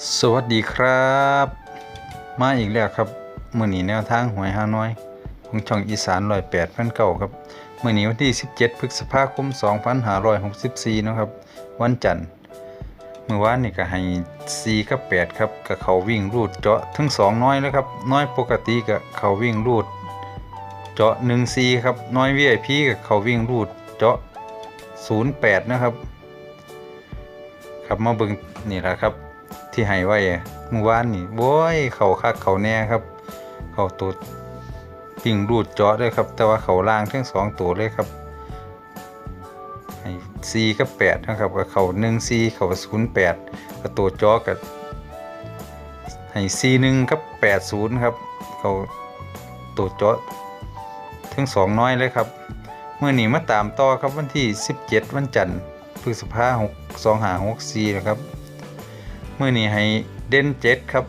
สวัสดีครับ มาอีกแล้วครับมื่อนี้แนวทางหวยฮานอย ของช่องอีสานร้อยแปดพันเก่าครับมื่อนี้วันที่ 17 พฤษภาคม 2564นาะครับ วันจันทร์เมื่อวานนี่ก็ให้4กับ8ครับกับเขาวิ่งรูดเจาะทั้ง2น้อยแล้วครับ น้อยปกติกับเขาวิ่งรูด เจาะ1 4ครับ น้อย VIP กับเขาวิ่งรูดเจาะ08 นะครับ ครับมาเบิ่งนี่แหละครับ ที่ให้ไว้เมื่อวานนี่โว้ยเขาคักเขาแน่ครับ เขาตัวปิ่งรูดเจาะเลยครับ แต่ว่าเขาล่างทั้งสองตัวเลยครับให้ซีกับแปดนะครับกับเขาหนึ่งซีเขาศูนย์แปดกับตัวจาะกับให้ซีหนึ่งกับแปดศูนย์ครับ เขาตัวจาะทั้งสองน้อยเลยครับเมื่อนี้มาตามต่อครับวันที่ 17 วันจันทร์พฤษภาหกสองหาหกสี่นะครับ มื่อนี้ให้เด่นเจ็ดครับ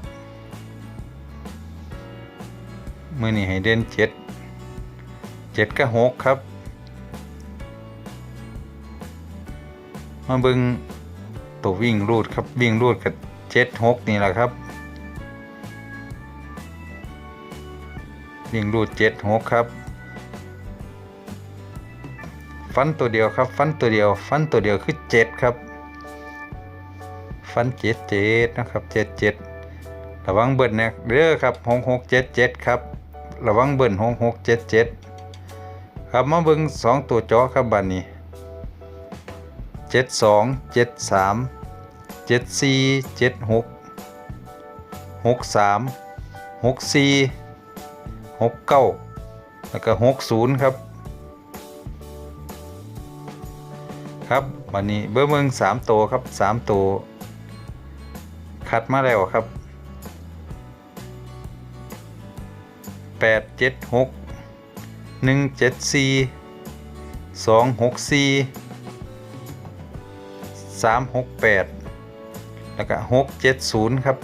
เมื่อนี้ให้เด่นเจ็ดเจ็ดกับหกครับ มาเบิงตัววิ่งรูดครับวิ่งรูดกับเจ็ดหกนี่แหละครับ วิ่งรูดเจ็ดหกครับฟันตัวเดียวครับ ฟันตัวเดียว ฟันตัวเดียวคือเจ็ดครับ ฟันเจ็ดเจ็ดนะครับเจ็ดเจ็ดระวังเบิ้ลนะเด้อครับหกหกเจ็ดเจ็ดครับระวังเบิ้ลหกหกเจ็ดเจ็ดครับมาเบิ้งสองตัวจาะครับบัดนนี้เจ็ดสองเจ็ดสามเจ็ดสี่เจ็ดหกหกสามหกสี่หกเก้าแล้วก็หกศูนย์ครับ ครับวันนี้เบอร์เมืองสามตัวครับสามตัว คัดมาแล้วครับแปดเจ็ดหกหนึ่งเจ็ดสี่สองหกสี่สามหกแปดแล้วก็หกเจ็ดศูนย์ครับ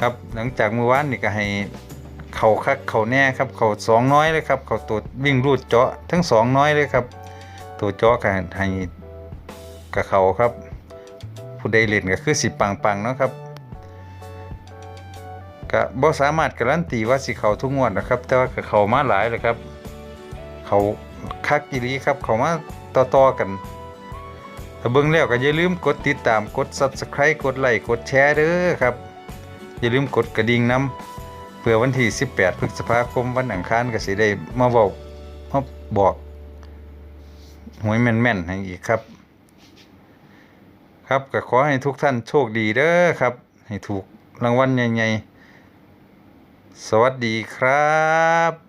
ครับหลังจากเมื่อวานนี่ก็ให้เข่าคักเข่าแน่ครับเข่าสองน้อยเลยครับเข่าตัววิ่งรูดเจาะทั้งสองน้อยเลยครับ ตัวเจาะกันให้กับเขาครับ ผู้ใดเล่นก็คือสิปังปังๆเนาะครับก็บ่สามารถการันตีว่าสิเขาทุกงวดนะครับ แต่ว่าก็เขามาหลายเลยครับ เขาคักอีหลีครับ เขามาต่อๆกันถ้าเบิ่งแล้วก็อย่าลืมกดติดตามกด Subscribe กดไลค์กดแชร์เด้อครับ อย่าลืมกดกระดิ่งน้ำเพื่อวันที่ 18 พฤษภาคมวันอังคารก็สิได้มาบอกมาบอกหวยแม่นๆให้อีกครับ ครับก็ขอให้ทุกท่านโชคดีเด้อครับ ให้ถูกรางวัลใหญ่ๆสวัสดีครับ